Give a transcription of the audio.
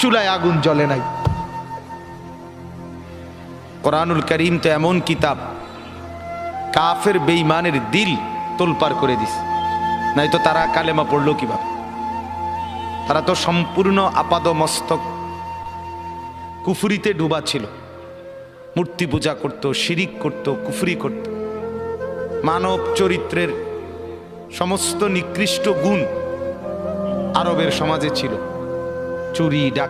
চুলায় আগুন জ্বলে নাই। কোরআনুল করিম তো এমন কিতাব, কাফের বেঈমানের দিল তোলপার করে দিস নাই তো তারা কালেমা পড়ল কীভাবে? তারা তো সম্পূর্ণ আপাদ মস্তক কুফুরিতে ডুবা ছিল। মূর্তি পূজা করত, শিরিক করত, কুফরি করত। মানব চরিত্রের সমস্ত নিকৃষ্ট গুণ আরবের সমাজে ছিল। চুরি ডাকা